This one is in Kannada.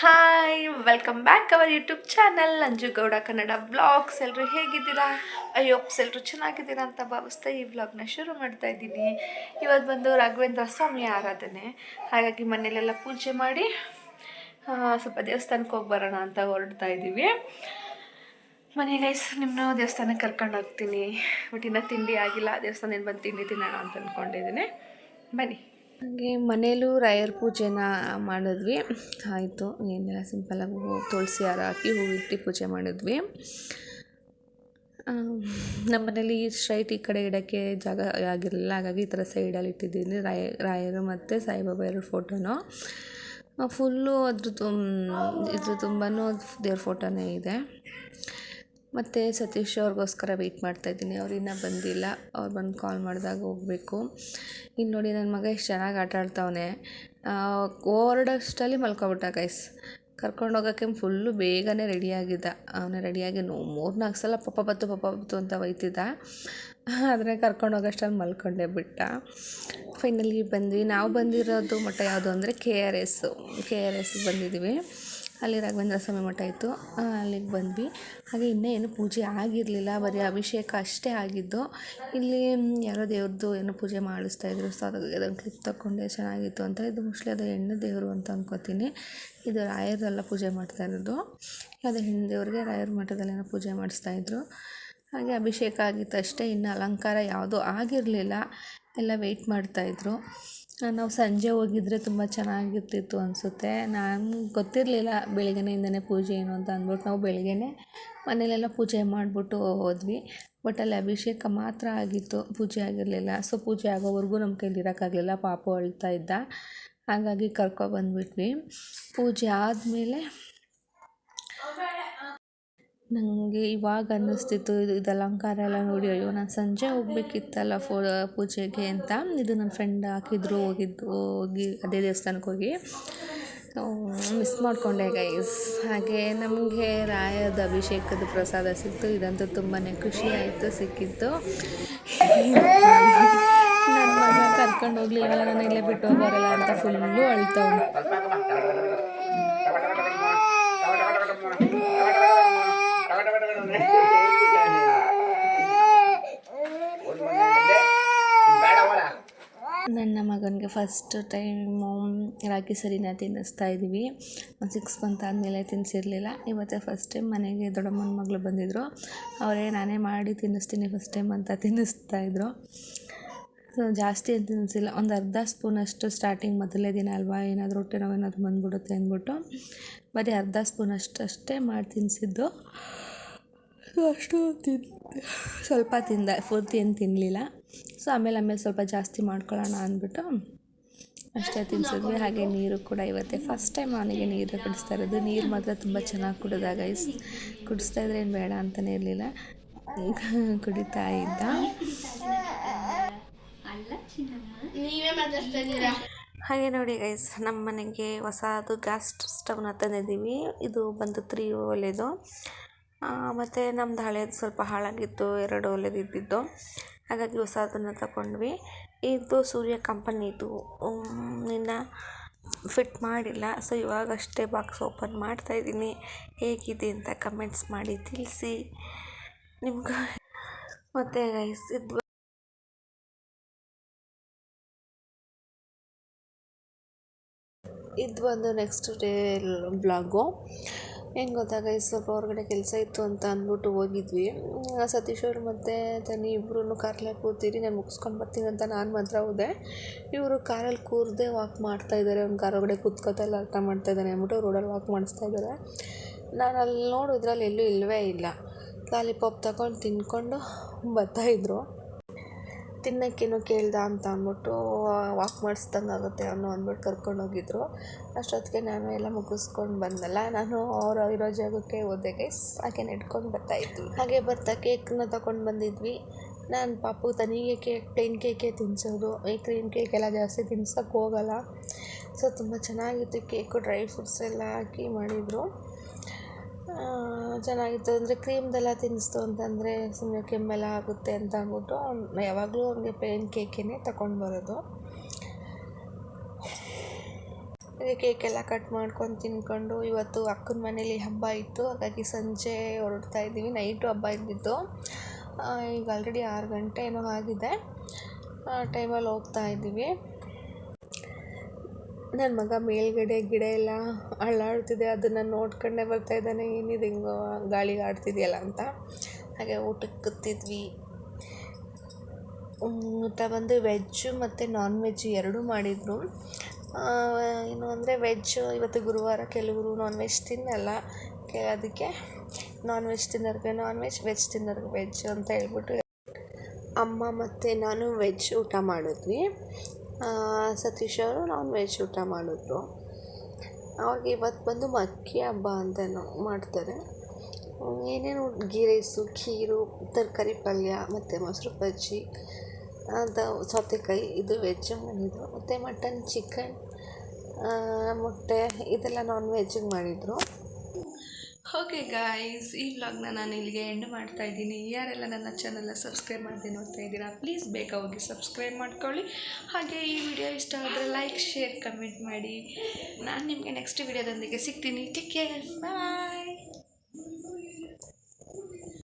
Hi welcome back our YouTube channel Gowda Kannada vlogs ಎಲ್ಲರೂ ಹೇಗಿದ್ದೀರಾ? ಅಯ್ಯೋ ಎಲ್ಲರೂ ಚೆನ್ನಾಗಿದ್ದೀರಾ ಅಂತ ಭಾವಿಸ್ತಾ ಈ ವ್ಲಾಗ್ನ ಶುರು ಮಾಡ್ತಾ ಇದ್ದೀನಿ. ಇವತ್ತು ಬಂದು ರಾಘವೇಂದ್ರ ಸ್ವಾಮಿ ಆರಾಧನೆ. ಹಾಗಾಗಿ ಮನೇಲೆಲ್ಲ ಪೂಜೆ ಮಾಡಿ ಸ್ವಲ್ಪ ದೇವಸ್ಥಾನಕ್ಕೆ ಹೋಗಿ ಬರೋಣ ಅಂತ ಹೊರಡ್ತಾ ಇದ್ದೀವಿ. ಮನೆಗೆ ನಿಮ್ಮನ್ನ ದೇವಸ್ಥಾನಕ್ಕೆ ಕರ್ಕೊಂಡು ಹೋಗ್ತೀನಿ. ಬಟ್ ಇನ್ನೂ ತಿಂಡಿ ಆಗಿಲ್ಲ, ದೇವಸ್ಥಾನದಿಂದ ಬಂದು ತಿಂಡಿ ತಿನ್ನೋಣ ಅಂತ ಅಂದ್ಕೊಂಡಿದ್ದೀನಿ ಬನ್ನಿ. ಹಾಗೆ ಮನೇಲೂ ರಾಯರ ಪೂಜೆನ ಮಾಡಿದ್ವಿ. ಆಯಿತು, ಏನೆಲ್ಲ ಸಿಂಪಲ್ಲಾಗಿ ಹೂ ತುಳಸಿ ಹಾರ ಹಾಕಿ ಹೂವಿಟ್ಟು ಪೂಜೆ ಮಾಡಿದ್ವಿ. ನಮ್ಮ ಮನೇಲಿ ಸ್ಟ್ರೈಟ್ ಈ ಕಡೆ ಇಡೋಕ್ಕೆ ಜಾಗ ಆಗಿರಲಿಲ್ಲ. ಹಾಗಾಗಿ ಈ ಥರ ಸೈಡಲ್ಲಿ ಇಟ್ಟಿದ್ದೀನಿ. ರಾಯ ರಾಯರು ಮತ್ತು ಸಾಯಿಬಾಬಾ ಎರಡು ಫೋಟೋನು ಫುಲ್ಲು ತುಂಬ ಇದ್ರ ತುಂಬಾ ದೇವ್ರ ಫೋಟೋನೇ ಇದೆ. ಮತ್ತು ಸತೀಶ್ ಅವ್ರಿಗೋಸ್ಕರ ವೆಯ್ಟ್ ಮಾಡ್ತಾಯಿದ್ದೀನಿ ಅವ್ರು ಇನ್ನೂ ಬಂದಿಲ್ಲ. ಅವ್ರು ಬಂದು ಕಾಲ್ ಮಾಡಿದಾಗ ಹೋಗಬೇಕು. ಇನ್ನು ನೋಡಿ ನನ್ನ ಮಗ ಎಷ್ಟು ಚೆನ್ನಾಗಿ ಆಟ ಆಡ್ತಾವನೆ. ಓರ್ಡಷ್ಟಲ್ಲಿ ಮಲ್ಕೊಬಿಟ್ಟ ಗೈಸ್ ಕರ್ಕೊಂಡು ಹೋಗೋಕ್ಕೆ ಫುಲ್ಲು ಬೇಗನೆ ರೆಡಿಯಾಗಿದ್ದ ಅವನ ರೆಡಿಯಾಗಿ ನೋ ಮೂರು ನಾಲ್ಕು ಸಲ ಪಪ್ಪ ಬತ್ತು ಪಪ್ಪ ಬತ್ತು ಅಂತ ಒಯ್ತಿದ್ದ. ಆದರೆ ಕರ್ಕೊಂಡು ಹೋಗೋಷ್ಟಲ್ಲಿ ಮಲ್ಕೊಂಡೆ ಬಿಟ್ಟ. ಫೈನಲಿ ಬಂದ್ವಿ. ನಾವು ಬಂದಿರೋದು ಮಟ್ಟ ಯಾವುದು ಅಂದರೆ K R S K R S ಬಂದಿದ್ದೀವಿ ಅಲ್ಲಿ ರಾಘವೇಂದ್ರ ಸ್ವಾಮಿ ಮಠ ಇತ್ತು. ಅಲ್ಲಿಗೆ ಬಂದ್ವಿ. ಹಾಗೆ ಇನ್ನೂ ಏನು ಪೂಜೆ ಆಗಿರಲಿಲ್ಲ. ಬರೀ ಅಭಿಷೇಕ ಅಷ್ಟೇ ಆಗಿದ್ದು. ಇಲ್ಲಿ ಯಾರೋ ದೇವ್ರದ್ದು ಏನೋ ಪೂಜೆ ಮಾಡಿಸ್ತಾ ಇದ್ರು. ಸೊ ಅದಕ್ಕೆ ಅದನ್ನು ಕ್ಲಿಪ್ ತಗೊಂಡೆ ಚೆನ್ನಾಗಿತ್ತು ಅಂತ. ಇದು ಮೋಸ್ಟ್ಲಿ ಅದು ಹೆಣ್ಣು ದೇವರು ಅಂತ ಅಂದ್ಕೋತೀನಿ ಇದು ರಾಯರೆಲ್ಲ ಪೂಜೆ ಮಾಡ್ತಾ ಇರೋದು. ಅದು ಹೆಣ್ಣು ದೇವ್ರಿಗೆ ರಾಯರ ಮಠದಲ್ಲಿ ಏನೋ ಪೂಜೆ ಮಾಡಿಸ್ತಾ ಇದ್ರು. ಹಾಗೆ ಅಭಿಷೇಕ ಆಗಿತ್ತು ಅಷ್ಟೇ ಇನ್ನು ಅಲಂಕಾರ ಯಾವುದೂ ಆಗಿರಲಿಲ್ಲ. ಎಲ್ಲ ವೆಯ್ಟ್ ಮಾಡ್ತಾಯಿದ್ರು ನಾವು ಸಂಜೆ ಹೋಗಿದ್ರೆ ತುಂಬ ಚೆನ್ನಾಗಿರ್ತಿತ್ತು ಅನಿಸುತ್ತೆ. ನಾನು ಗೊತ್ತಿರಲಿಲ್ಲ ಬೆಳಿಗ್ಗೆಯಿಂದನೇ ಪೂಜೆ ಏನು ಅಂತ ಅಂದ್ಬಿಟ್ಟು. ನಾವು ಬೆಳಿಗ್ಗೆನೇ ಮನೇಲೆಲ್ಲ ಪೂಜೆ ಮಾಡಿಬಿಟ್ಟು ಹೋದ್ವಿ. ಬಟ್ ಅಲ್ಲಿ ಅಭಿಷೇಕ ಮಾತ್ರ ಆಗಿತ್ತು, ಪೂಜೆ ಆಗಿರಲಿಲ್ಲ. ಸೊ ಪೂಜೆ ಆಗೋವರೆಗೂ ನಮ್ಮ ಕೈಲಿ ಇರೋಕ್ಕಾಗಲಿಲ್ಲ. ಪಾಪು ಅಳ್ತಾ ಇದ್ದ. ಹಾಗಾಗಿ ಕರ್ಕೊಬಂದ್ಬಿಟ್ವಿ ಪೂಜೆ ಆದಮೇಲೆ ನನಗೆ ಇವಾಗ ಅನ್ನಿಸ್ತಿತ್ತು ಇದು ಇದು ಅಲಂಕಾರ ಎಲ್ಲ ನೋಡಿ, ಅಯ್ಯೋ ನಾನು ಸಂಜೆ ಹೋಗ್ಬೇಕಿತ್ತಲ್ಲ ಫೋ, ಪೂಜೆಗೆ ಅಂತ. ಇದು ನನ್ನ ಫ್ರೆಂಡ್ ಹಾಕಿದ್ರು, ಹೋಗಿದ್ದು, ಹೋಗಿ ಅದೇ ದೇವಸ್ಥಾನಕ್ಕೆ ಹೋಗಿ. ಮಿಸ್ ಮಾಡಿಕೊಂಡೆ ಗೈಸ್ ಹಾಗೆ ನಮಗೆ ರಾಯದ ಅಭಿಷೇಕದ ಪ್ರಸಾದ ಸಿಕ್ತು. ಇದಂತೂ ತುಂಬಾ ಖುಷಿ ಆಯಿತು, ಸಿಕ್ಕಿತ್ತು. ನನ್ನ ಮಗ ಕರ್ಕೊಂಡು ಹೋಗ್ಲಿಲ್ಲ, ನಾನು ಇಲ್ಲೇ ಬಿಟ್ಟು ಹೋಗೋರಲ್ಲ ಅಂತ ಫುಲ್ಲು ಅಳ್ತವ್ನು ನನ್ನ ಮಗನಿಗೆ ಫಸ್ಟ್ ಟೈಮು ರಾಗಿ ಸರಿನ ತಿನ್ನಿಸ್ತಾ ಇದ್ದೀವಿ ಒಂದು ಸಿಕ್ಸ್ ಮಂತ್ ಆದಮೇಲೆ ತಿನ್ನಿಸಿರಲಿಲ್ಲ ಇವತ್ತೇ ಫಸ್ಟ್ ಟೈಮ್ ಮನೆಗೆ ದೊಡ್ಡಮ್ಮನ ಮಗಳು ಬಂದಿದ್ದರು ಅವರೇ, ನಾನೇ ಮಾಡಿ ತಿನ್ನಿಸ್ತೀನಿ ಫಸ್ಟ್ ಟೈಮ್ ಅಂತ ತಿನ್ನಿಸ್ತಾ ಇದ್ರು. ಸೊ ಜಾಸ್ತಿ ಏನು ತಿನ್ನಿಸಿಲ್ಲ ಒಂದು ಅರ್ಧ ಸ್ಪೂನಷ್ಟು ಸ್ಟಾರ್ಟಿಂಗ್ ಮೊದಲೇ ದಿನ ಅಲ್ವಾ? ಏನಾದರೂ ಹೊಟ್ಟೆ ನೋವು ಏನಾದರೂ ಬಂದ್ಬಿಡುತ್ತೆ ಅಂದ್ಬಿಟ್ಟು. ಬರೀ ಅರ್ಧ ಸ್ಪೂನಷ್ಟು ಅಷ್ಟೇ ಮಾಡಿ ತಿನ್ನಿಸಿದ್ದು ಸೊ ಅಷ್ಟು ತಿನ್ ಸ್ವಲ್ಪ ತಿಂದ ಪೂರ್ತಿ ಏನು ತಿನ್ನಲಿಲ್ಲ ಸೊ ಆಮೇಲೆ ಆಮೇಲೆ ಸ್ವಲ್ಪ ಜಾಸ್ತಿ ಮಾಡ್ಕೊಳ್ಳೋಣ ಅಂದ್ಬಿಟ್ಟು ಅಷ್ಟೇ ತಿನ್ಸಿದ್ವಿ. ಹಾಗೆ ನೀರು ಕೂಡ ಇವತ್ತೇ ಫಸ್ಟ್ ಟೈಮ್ ಅವನಿಗೆ ನೀರು ಕುಡಿಸ್ತಾ ಇರೋದು. ನೀರು ಮಾತ್ರ ತುಂಬ ಚೆನ್ನಾಗಿ ಕುಡಿದಾಗ ಇಸ್ ಕುಡಿಸ್ತಾ ಇದ್ರೆ ಏನು ಬೇಡ ಅಂತಲೇ ಇರಲಿಲ್ಲ. ಕುಡಿತಾ ಇದ್ದ. ಹಾಗೆ ನೋಡಿ ಗೈಸ್ ನಮ್ಮ ಮನೆಗೆ ಹೊಸದು ಗ್ಯಾಸ್ ಸ್ಟವ್ನ ತಂದಿದ್ದೀವಿ. ಇದು ಬಂದು ತ್ರೀ ಒಲೆದು ಮತ್ತು ನಮ್ದು ಹಳೇದು ಸ್ವಲ್ಪ ಹಾಳಾಗಿತ್ತು, ಎರಡು ಒಲೆದು ಇದ್ದಿದ್ದು ಹಾಗಾಗಿ ಹೊಸದನ್ನು ತಗೊಂಡ್ವಿ ಇದು ಸೂರ್ಯ ಕಂಪನಿದು ಇನ್ನು ಫಿಟ್ ಮಾಡಿಲ್ಲ. ಸೊ ಇವಾಗಷ್ಟೇ ಬಾಕ್ಸ್ ಓಪನ್ ಮಾಡ್ತಾಯಿದ್ದೀನಿ ಹೇಗಿದೆ ಅಂತ ಕಮೆಂಟ್ಸ್ ಮಾಡಿ ತಿಳಿಸಿ. ನಿಮ್ಗೆ ಮತ್ತು ಗೈಸ್ ಇದು ಇದು ಬಂದು ನೆಕ್ಸ್ಟ್ ಡೇ ಬ್ಲಾಗು ಹೆಂಗೆ ಗೊತ್ತಾಗ ಈ ಸ್ವಲ್ಪ ಹೊರಗಡೆ ಕೆಲಸ ಇತ್ತು ಅಂತ ಅಂದ್ಬಿಟ್ಟು ಹೋಗಿದ್ವಿ. ಸತೀಶ್ ಅವರು ಮತ್ತು ತನಿ ಇಬ್ಬರೂ ಕಾರಲ್ಲಿ ಕೂತೀರಿ, ನಾನು ಮುಗಿಸ್ಕೊಂಡು ಬರ್ತೀನಿ ಅಂತ ನಾನು ಮಾತ್ರ ಹೋದೆ. ಇವರು ಕಾರಲ್ಲಿ ಕೂರದೆ ವಾಕ್ ಮಾಡ್ತಾ ಇದ್ದಾರೆ ಅವ್ನು ಕಾರ್ ಒಳಗಡೆ ಕೂತ್ಕೋತಲ್ಲ ಅರ್ಥ ಮಾಡ್ತಾ ಇದ್ದಾನೆ ಅಂದ್ಬಿಟ್ಟು ರೋಡಲ್ಲಿ ವಾಕ್ ಮಾಡಿಸ್ತಾ ಇದ್ದಾರೆ ನಾನು ಅಲ್ಲಿ ನೋಡಿದ್ರಲ್ಲಿ ಎಲ್ಲೂ ಇಲ್ಲವೇ ಇಲ್ಲ. ಲಾಲಿಪಾಪ್ ತಗೊಂಡು ತಿನ್ಕೊಂಡು ಬರ್ತಾಯಿದ್ರು ತಿನ್ನೋಕ್ಕೇನೋ ಕೇಳ್ದ ಅಂತ ಅಂದ್ಬಿಟ್ಟು ವಾಕ್ ಮಾಡಿಸ್ದಂಗೆ ಆಗುತ್ತೆ ಅವನು ಅಂದ್ಬಿಟ್ಟು ಕರ್ಕೊಂಡು ಹೋಗಿದ್ರು. ಅಷ್ಟೊತ್ತಿಗೆ ನಾನು ಎಲ್ಲ ಮುಗಿಸ್ಕೊಂಡು ಬಂದಲ್ಲ. ನಾನು ಅವರು ಇರೋ ಜಾಗಕ್ಕೆ ಹೋದೆ ಗೈಸ್ ಹಾಗೆ ನೆಡ್ಕೊಂಡು ಬರ್ತಾಯಿದ್ವಿ ಹಾಗೆ ಬರ್ತಾ ಕೇಕ್ನ ತಗೊಂಡು ಬಂದಿದ್ವಿ. ನಾನು ಪಾಪು ತನಿಗೆ ಕೇಕ್ ಪ್ಲೇನ್ ಕೇಕೇ ತಿನ್ಸೋದು. ಈ ಕ್ರೀಮ್ ಕೇಕ್ ಎಲ್ಲ ಜಾಸ್ತಿ ತಿನ್ಸೋಕ್ಕೆ ಹೋಗಲ್ಲ. ಸೊ ತುಂಬ ಚೆನ್ನಾಗಿತ್ತು ಕೇಕು ಡ್ರೈ ಫ್ರೂಟ್ಸ್ ಎಲ್ಲ ಹಾಕಿ ಮಾಡಿದರು. ಚೆನ್ನಾಗಿತ್ತು ಅಂದರೆ ಕ್ರೀಮ್ದೆಲ್ಲ ತಿನ್ನಿಸ್ತು ಅಂತಂದರೆ ಸುಮ್ಮನೆ ಕೆಮ್ಮೆಲ್ಲ ಆಗುತ್ತೆ ಅಂತ ಅಂದ್ಬಿಟ್ಟು, ಅವ್ನು ಯಾವಾಗಲೂ ಅವನಿಗೆ ಪೇನ್ ಕೇಕೇ ತಗೊಂಡು ಬರೋದು. ಅದೇ ಕೇಕೆಲ್ಲ ಕಟ್ ಮಾಡ್ಕೊಂಡು ತಿನ್ಕೊಂಡು, ಇವತ್ತು ಅಕ್ಕನ ಮನೇಲಿ ಹಬ್ಬ ಇತ್ತು. ಹಾಗಾಗಿ ಸಂಜೆ ಹೊರಡ್ತಾ ಇದ್ದೀವಿ. ನೈಟು ಹಬ್ಬ ಇದ್ದಿದ್ದು. ಈಗ ಆಲ್ರೆಡಿ ಆರು ಗಂಟೆ ಏನೋ ಆಗಿದೆ. ಟೈಮಲ್ಲಿ ಹೋಗ್ತಾ ಇದ್ದೀವಿ. ನನ್ನ ಮಗ ಮೇಲ್ಗಡೆ ಗಿಡ ಎಲ್ಲ ಅಳ್ಳಾಡ್ತಿದೆ, ಅದನ್ನು ನೋಡ್ಕೊಂಡೇ ಬರ್ತಾ ಇದ್ದಾನೆ. ಏನಿದೆ ಹಿಂಗೋ ಗಾಳಿಗೆ ಆಡ್ತಿದೆಯಲ್ಲ ಅಂತ. ಹಾಗೆ ಊಟಕ್ಕೆ ಕತ್ತಿದ್ವಿ ಊಟ ಬಂದು ವೆಜ್ಜು ಮತ್ತು ನಾನ್ ವೆಜ್ ಎರಡೂ ಮಾಡಿದರು. ಏನು ಅಂದರೆ ವೆಜ್ಜು, ಇವತ್ತು ಗುರುವಾರ ಕೆಲವರು ನಾನ್ ವೆಜ್ ತಿನ್ನಲ್ಲ ಅದಕ್ಕೆ ನಾನ್ ವೆಜ್ ತಿನ್ನೋರ್ಗೆ ನಾನ್ ವೆಜ್ ವೆಜ್ ತಿನ್ನೋರ್ಗೆ ವೆಜ್ ಅಂತ ಹೇಳ್ಬಿಟ್ಟು ಅಮ್ಮ ಮತ್ತು ನಾನು ವೆಜ್ ಊಟ ಮಾಡಿದ್ವಿ. ಸತೀಶ್ ಅವರು ನಾನ್ ವೆಜ್ ಊಟ ಮಾಡಿದ್ರು. ಅವ್ರಿಗೆ ಇವತ್ತು ಬಂದು ಮಕ್ಕಿ ಹಬ್ಬ ಅಂತಲೂ ಮಾಡ್ತಾರೆ. ಏನೇನು ಗೀ ರೈಸು, ಖೀರು, ತರಕಾರಿ ಪಲ್ಯ, ಮತ್ತು ಮೊಸರು ಬಜ್ಜಿ, ಅಂತ ಸೌತೆಕಾಯಿ, ಇದು ವೆಜ್ ಮಾಡಿದರು. ಮತ್ತು ಮಟನ್ ಚಿಕನ್ ಮೊಟ್ಟೆ, ಇದೆಲ್ಲ ನಾನ್ ವೆಜ್ಜಿಗೆ ಮಾಡಿದರು. ಓಕೆ ಗಾಯ್ಸ್ ಈ ವ್ಲಾಗ್ನ ನಾನು ಇಲ್ಲಿಗೆ ಎಂಡ್ ಮಾಡ್ತಾ ಇದ್ದೀನಿ. ಯಾರೆಲ್ಲ ನನ್ನ ಚಾನಲ್ನ ಸಬ್ಸ್ಕ್ರೈಬ್ ಮಾಡದೆ ನೋಡ್ತಾ ಇದ್ದೀರಾ ಪ್ಲೀಸ್ ಬೇಗ ಹೋಗಿ ಸಬ್ಸ್ಕ್ರೈಬ್ ಮಾಡ್ಕೊಳ್ಳಿ. ಹಾಗೆ ಈ ವಿಡಿಯೋ ಇಷ್ಟ ಆದರೆ ಲೈಕ್ ಶೇರ್ ಕಮೆಂಟ್ ಮಾಡಿ. ನಾನು ನಿಮಗೆ ನೆಕ್ಸ್ಟ್ ವಿಡಿಯೋದೊಂದಿಗೆ ಸಿಗ್ತೀನಿ. Take care bye